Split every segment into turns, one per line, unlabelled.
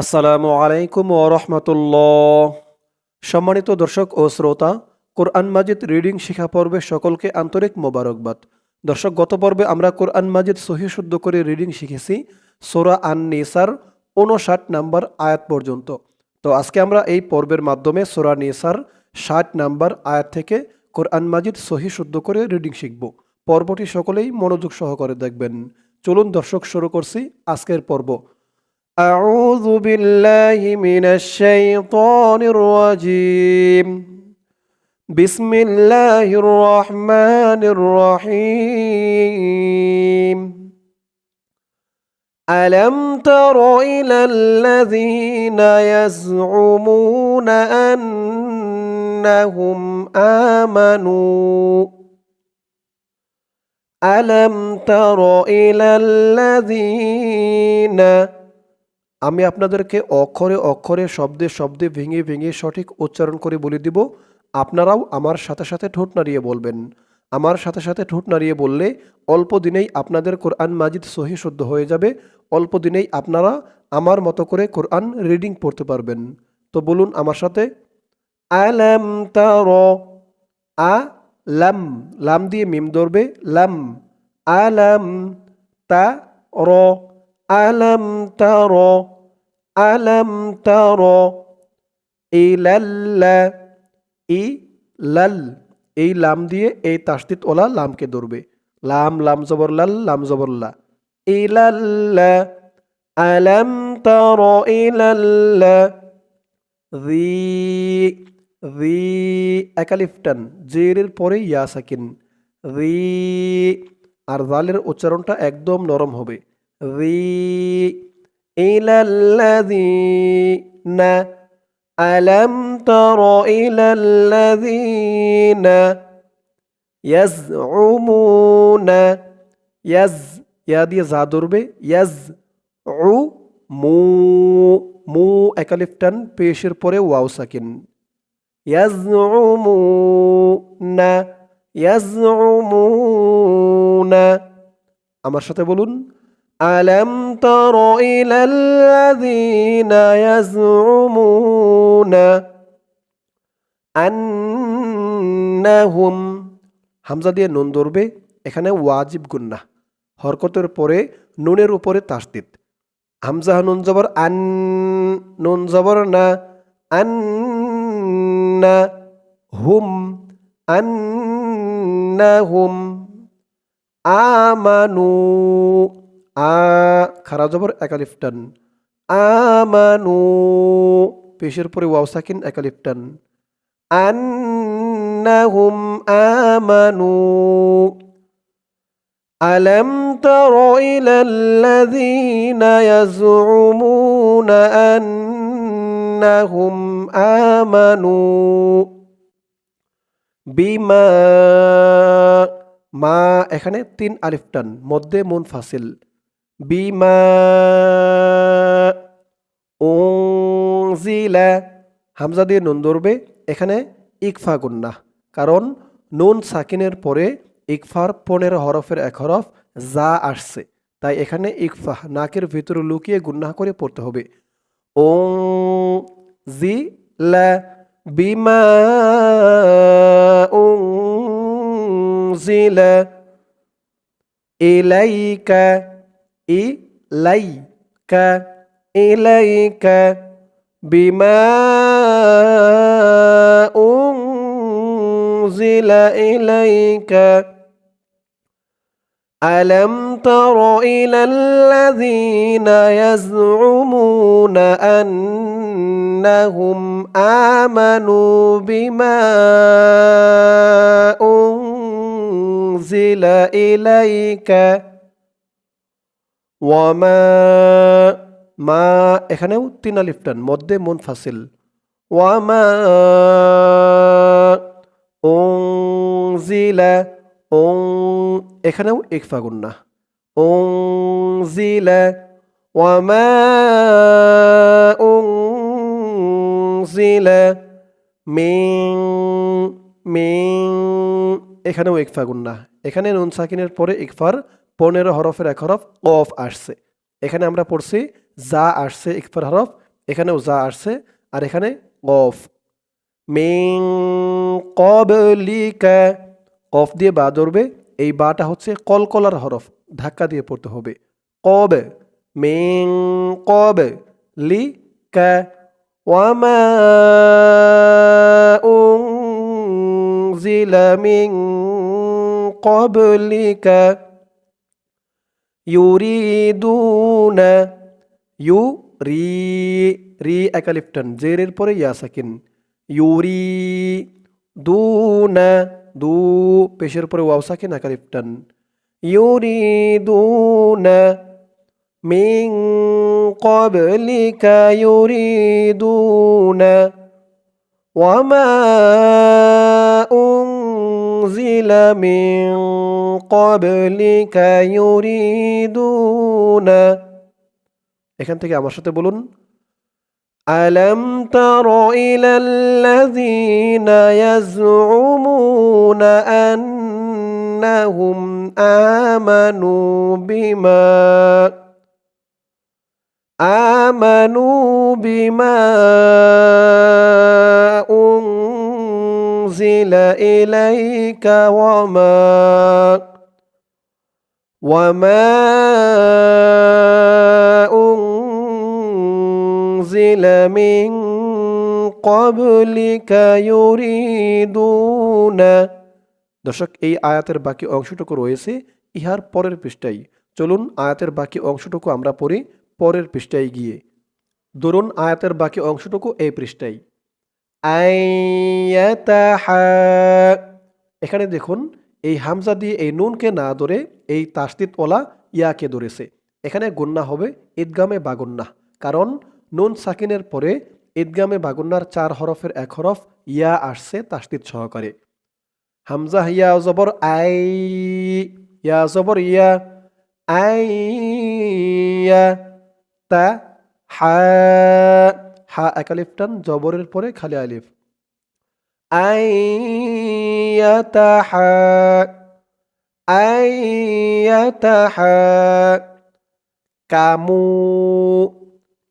আসসালামু আলাইকুম ও রহমতুল্লাহ। সম্মানিত দর্শক ও শ্রোতা, কোরআন মাজিদ রিডিং শিখা পর্বে সকলকে আন্তরিক মোবারকবাদ। দর্শক, গত পর্বে আমরা কোরআন মাজিদ সহি শুদ্ধ করে রিডিং শিখেছি, সোরা আন নিসার উনষাট নাম্বার আয়াত পর্যন্ত। তো আজকে আমরা এই পর্বের মাধ্যমে সোরা নিসার ষাট নাম্বার আয়াত থেকে কোরআন মাজিদ সহি শুদ্ধ করে রিডিং শিখব। পর্বটি সকলেই মনোযোগ সহকারে দেখবেন। চলুন দর্শক, শুরু করছি আজকের পর্ব। أعوذ بالله من الشيطان الرجيم. بسم الله الرحمن الرحيم. ألم تر إلى الذين يزعمون أنهم آمنوا؟ ألم تر إلى الذين আমি আপনাদেরকে অক্ষরে অক্ষরে, শব্দে শব্দে, ভেঙে ভেঙে সঠিক উচ্চারণ করে বলে দিব। আপনারাও আমার সাথে সাথে ঠোঁট নাড়িয়ে বলবেন। আমার সাথে সাথে ঠোঁট নাড়িয়ে বললে অল্প দিনেই আপনাদের কোরআন মাজিদ সহি শুদ্ধ হয়ে যাবে। অল্প দিনেই আপনারা আমার মতো করে কোরআন রিডিং পড়তে পারবেন। তো বলুন আমার সাথে, আলাম তার, আ, লাম লাম দিয়ে মিম ধরবে, লাম, আলাম তা র আলম তর। আলম তর ই লাল এই লাম দিয়ে এই তাসদিদ ওলা লামকে ধরবে। লাম লাম জবর, লাল, লাম জবর, লা। ইলাল্লা আলম তর ইলাল্লা রি রি একালিফটান, জেরের পরে ইয়া সাকিন রি আর জালের উচ্চারণটা একদম নরম হবে। ذي إلى الذين ألم تر إلى الذين يزعمون يز يا দিয়ে যা ধরবে ইয়াজ উ মু মু একালিফটান পেশের পরে ওয়াও সাকিন ইয়াজউমুনা ইয়াজউমুনা আমার সাথে বলুন ألم تر إلى الذين يزعمون أنهم হামজা দিয়ে নুন ধরবে এখানে ওয়াজিব গুন্না হরকতের পরে নুনের উপরে তাসদিদ হামজা নুন জবর আন নুন জবর না আন্না হুম আন্না হুম আমানু আ খারা জবর একালিফটান আমানু পেশের পরে ওয়াও সাকিন একালিফটান আন্নাহুম আমানু ألم تر إلى الذين يزعمون أنهم آمنوا بما মা এখানে তিন আলিফটান মধ্যে মুন ফাসিল বিমা ওংজিলা হামজা দিয়ে নুন ধরবে, এখানে ইকফা গুন্না। কারণ নুন সাকিনের পরে ইকফার পনেরো হরফের এক হরফ যা আসছে। তাই এখানে ইকফা, নাকের ভিতরে লুকিয়ে গুন্না করে পড়তে হবে। ওং জি লা বিমা ওং জিলা ইলাইকা إليك إليك بما أنزل إليك. ألم تر إلى الذين يزعمون أنهم آمنوا بما أنزل إليك؟ ওয়ামা, মা, এখানেও তিন আলিফ টান, মধ্যে মুন ফাসিল। ওয়ামা ওং জিলা ওং এখানেও ইকফা গুন্না। ওং জিলা ওয়ামা ওং জিলা মিং মিং এখানেও ইকফা গুন্না। এখানে নুন সাকিনের পরে ইকফার পনেরো হরফের এক হরফ অফ আসছে। এখানে আমরা পড়ছি যা আসছে, ইকফার হরফ, এখানেও যা আসছে, আর এখানে অফ মিং কবলিকা, কফ দিয়ে বা ধরবে, এই বাটা হচ্ছে কলকলার হরফ, ধাক্কা দিয়ে পড়তে হবে। কব? মিং কব লি কা ওয়ামা উনজিলা মিং কবলিকা। ইউরিদুন ইউ রি রি একালিপ্টন জেরির পরে ইয়াসাকিন ইউরি দু দু পেশের পরে ওয়াউসাকিন একালিপ্টন ইউরি দু মিং কবলিকা ইউরি দু ওয়ামা উ أنزل من قبلك يريدون এখান থেকে আমার সাথে বলুন ألم تر إلى الذين يزعمون أنهم آمنوا بما آمنوا بما أنزل إليك وما وما أنزل من قبلك يريدون দর্শক এই আয়াতের বাকি অংশটুকু রয়েছে ইহার পরের পৃষ্ঠায় চলুন আয়াতের বাকি অংশটুকু আমরা পড়ি পরের পৃষ্ঠায় গিয়ে ধরুন আয়াতের বাকি অংশটুকু এই পৃষ্ঠায় এখানে দেখুন, এই হামজা দিয়ে এই নুনকে না ধরে এই তাস্তিত ওলা ইয়াকে ধরেছে। এখানে গুন্না হবে ঈদগামে বাগুন্না। কারণ নুন সাকিনের পরে ঈদগামে বাগুন্নার চার হরফের এক হরফ ইয়া আসছে তাস্তিত সহকারে। হামজা ইয়া জবর আই, ইয়া জবর ইয়া, আই তা হা। হা একালিফ টান জবরের পরে খালি আলিফ। আইয়াতাহা আইয়াতাহা, কামু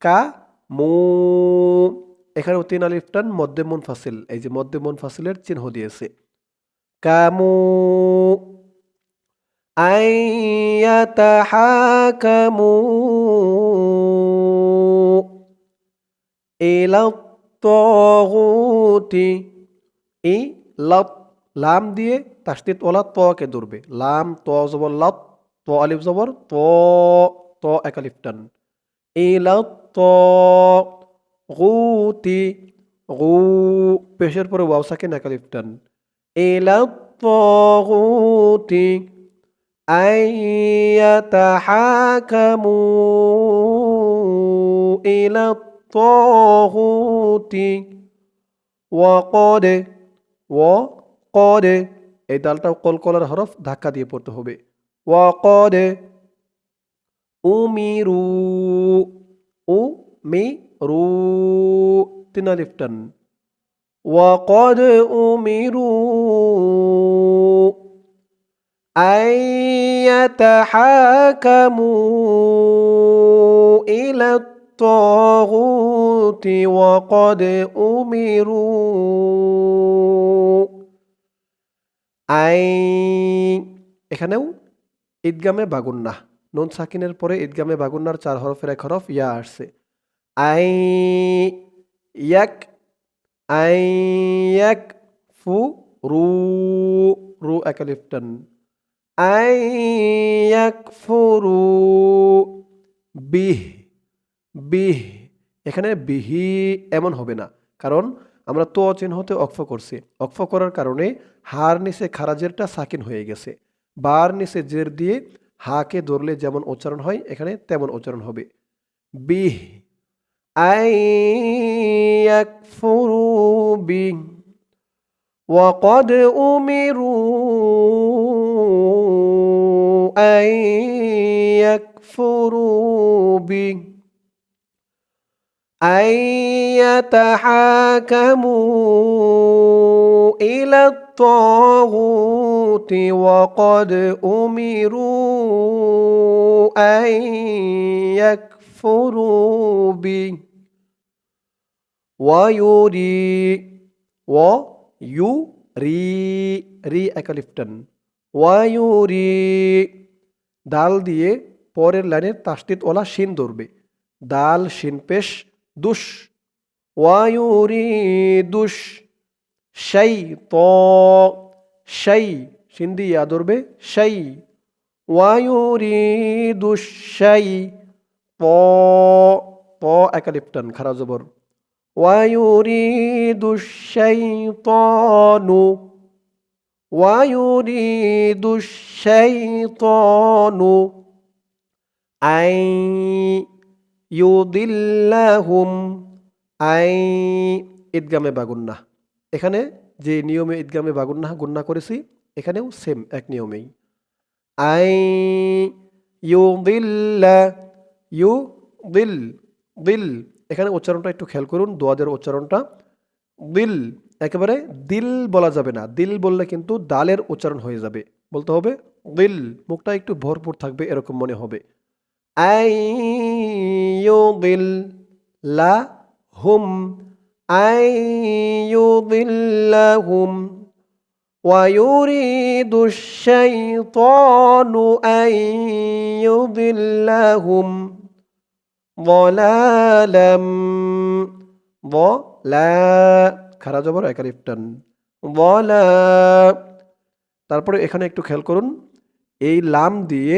কামু। এখানে তিন আলিফ টান মধ্যে মুন ফাসিল এই যে মধ্যে মুন ফাসিলের চিহ্ন দিয়েছে। কামু আইয়াতাহাকামু ইলা তগুতি ই লাত লাম দিয়ে তাসদিদ ওলা তকে ধরবে। লাম, ত জবর লাত ত আলিফ জবর, ত ত এক আলিফ টান। ইলা ত গুতি গু, পেশের পরে ওয়াও সাকিন এক আলিফ টান। ইলা তগুতি আইয়াতাহাকামু ইলা الطاغوت وقد وقد এই দালটা কলকলার হরফ ধাক্কা দিয়ে পড়তে হবে ওয়াকদ উমিরু উ মি রু তিন লিফটান ওয়াকদ উমিরু আইয়াতাহাকামু ইলা الطاغوت وقد أمروا আই এখানেও ঈদগামে বাগুন্না নুন সাকিনের পরে ঈদগামে বাগুন্নার চার হরফের এক হরফ ইয়া আসছে আই ইয়াক আই ইয়াক ফু রু রু একালিফটান আই ইয়াক ফুরু বিহ বিহ এখানে বিহি এমন হবে না কারণ আমরা তো চিহ্নতে অক্ফ করছি অক্ফ করার কারণে হার নিচে খারাজেরটা সাকিন হয়ে গেছে বার নিচে জের দিয়ে হাকে ধরলে যেমন উচ্চারণ হয় এখানে তেমন উচ্চারণ হবে বিহ আই ইয়াকফুরু বিহ وقد أمروا أن أن يتحاكموا إلى الطاغوت وقد أمروا أن يكفروا به ওয়ায়ুরি ও ইউ রি রি একালিফটান ওয়ায়ুরি দাল দিয়ে পরের লাইনের তাস্তিত ওলা শিন ধরবে দাল শিন পেশ দুষ ওয়ায়ুরিদুষ দুষ ত সেই সিন দিয়া ধরবে সেই ওয়ায়ুরিদুষ সেই ত ত খারা জবর ওয়ায়ুরিদুষ সেই তনু ওয়ায়ুরিদুষ সেই তনু আই ইউদিল্লাহুম আই ঈদগামে বাগুন্না এখানে যে নিয়মে ঈদগামে বাগুন্না গুন্না করেছি, এখানেও সেম এক নিয়মেই। আই ইউদিল্লা ইউ দিল। দিল এখানে উচ্চারণটা একটু খেয়াল করুন দোয়াদের উচ্চারণটা। দিল, একেবারে দিল বলা যাবে না। দিল বললে কিন্তু দালের উচ্চারণ হয়ে যাবে। বলতে হবে, দিল। মুখটা একটু ভরপুর থাকবে, এরকম মনে হবে। আই ইউ দিল লা হুম আই ইউ দিল্লাহুম ويريد الشيطان أن يضلهم ضلالا ضلا খারা জবর একালিফটান ضلا তারপরে এখানে একটু খেয়াল করুন এই লাম দিয়ে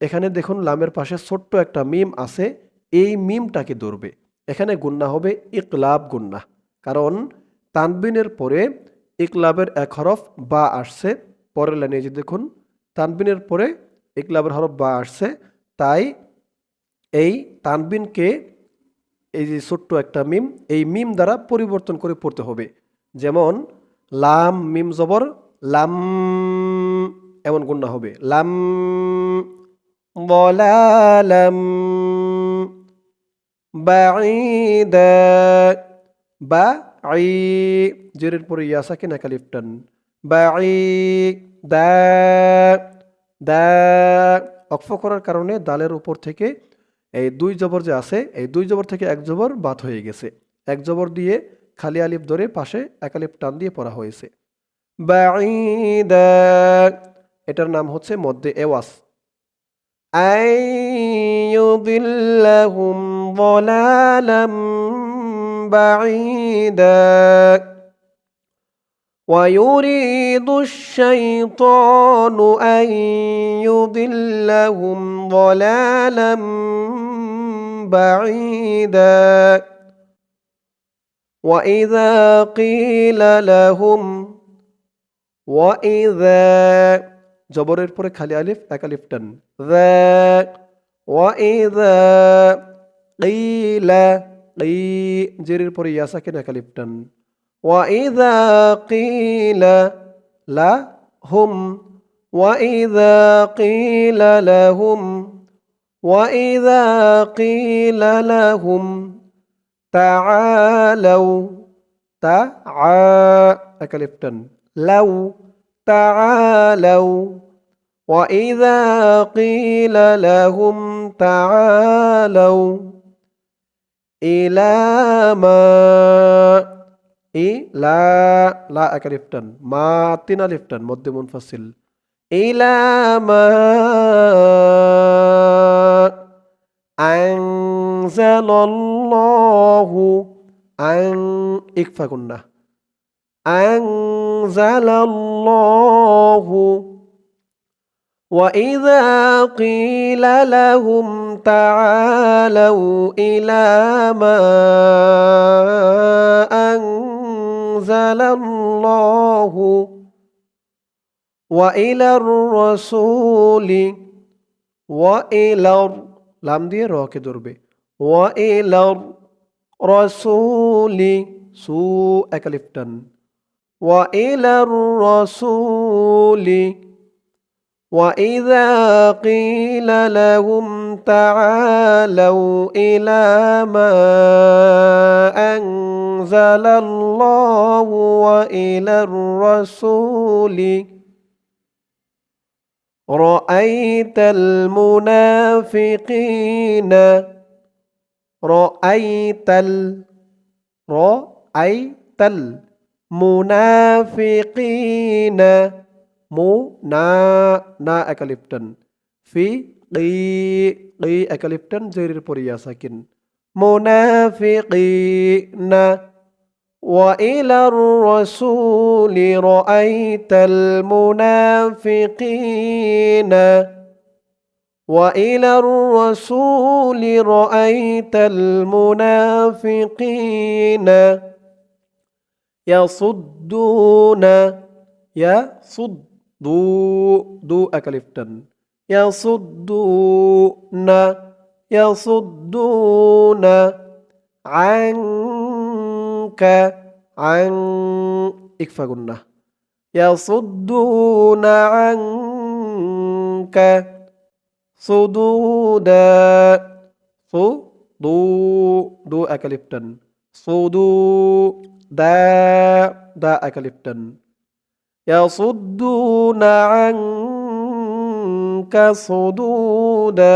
এখানে দেখুন লামের পাশে ছোট্ট একটা মিম আছে এই মিমটাকে ধরবে। এখানে গুন্না হবে ইকলাব গুন্না। কারণ তানবিনের পরে ইকলাবের এক হরফ বা আসছে, পরের লাইনে যে দেখুন, তানবিনের পরে ইকলাবের হরফ বা আসছে, তাই এই তানবিনকে এই যে ছোট্ট একটা মিম, এই মিম দ্বারা পরিবর্তন করে পড়তে হবে। যেমন, লাম মিম জবর, লাম এমন গুণা হবে। লাম বলালাম বাঈদা বা আই জেরের পরে ইয়াসাকে নাকালিফটান বাঈ দা দা অক্ফ করার কারণে দালের উপর থেকে এই দুই জবর যে আছে এই দুই জবর থেকে এক জবর বাদ হয়ে গেছে এক জবর দিয়ে খালি আলিফ ধরে পাশে এক আলিফ টান দিয়ে পড়া হয়েছে বাঈদা এটার নাম হচ্ছে মধ্যে এওয়াস أن يضلهم ضلالا بعيدا ويريد الشيطان أن يضلهم ضلالا بعيدا وإذا قيل لهم وإذا জবরের পরে খালি আলিফ এক আলিফ টান ওয়াইদা কিলা কি জেরের পরে ইয়াসাকিন এক আলিফ টান وإذا قيل لهم وإذا قيل لهم وإذا قيل لهم تعالوا تعا أكلفتن لو تعالوا وإذا قيل لهم تعالوا إلى ما إلى لا اكرفتن ما تنا لفتن مد منفصل. إلى ما أنزل الله أن اكفى أنزل الله. وإذا قيل لهم تعالوا إلى ما أنزل الله وإلى الرسول وإلى لام دي رو كدربي وإلى الرسول. سو أكلفتن. وإلى الرسول. وإذا قيل لهم تعالوا إلى ما أنزل الله وإلى الرسول. رأيت المنافقين. رأيت ال رأيت ال মুনাফিকিনা মু না না একালিপ্টন ফি কি কি একালিপ্টন জেরের পরিয়া সাকিন মুনাফিকিনা وإلى الرسول رأيت المنافقين وإلى الرسول رأيت المنافقين yasudduna yasuddu du akaliftan yasudduna yasudduna anka an ikfa gunnah yasudduna anka sududa su du du akaliftan صدو دا دا أكلفتن يصدون عنك صدودا.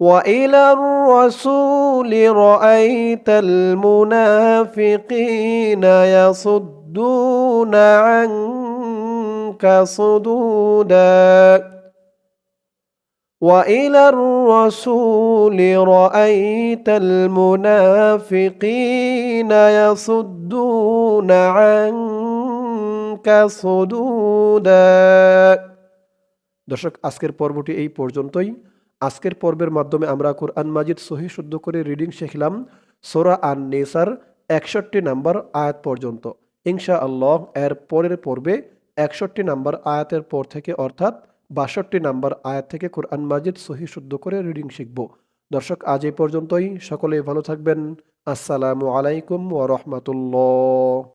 وإلى الرسول رأيت المنافقين يصدون عنك صدودا. وإلى الرسول رأيت المنافقين يصدون عنك صدودا দর্শক আজকের পর্বটি এই পর্যন্তই আজকের পর্বের মাধ্যমে আমরা কোরআন মাজিদ সহি শুদ্ধ করে রিডিং শিখলাম সোরা আন নেসার একষট্টি নাম্বার আয়াত পর্যন্ত ইনশা আল্লাহ এর পরের পর্বে একষট্টি নাম্বার আয়াতের পর থেকে অর্থাৎ বাষট্টি নাম্বার আয়াত থেকে কোরআন মাজিদ সহি শুদ্ধ করে রিডিং শিখব। দর্শক, আজ এই পর্যন্তই। সকলেই ভালো থাকবেন। আসসালামু আলাইকুম ওরহমতুল্লা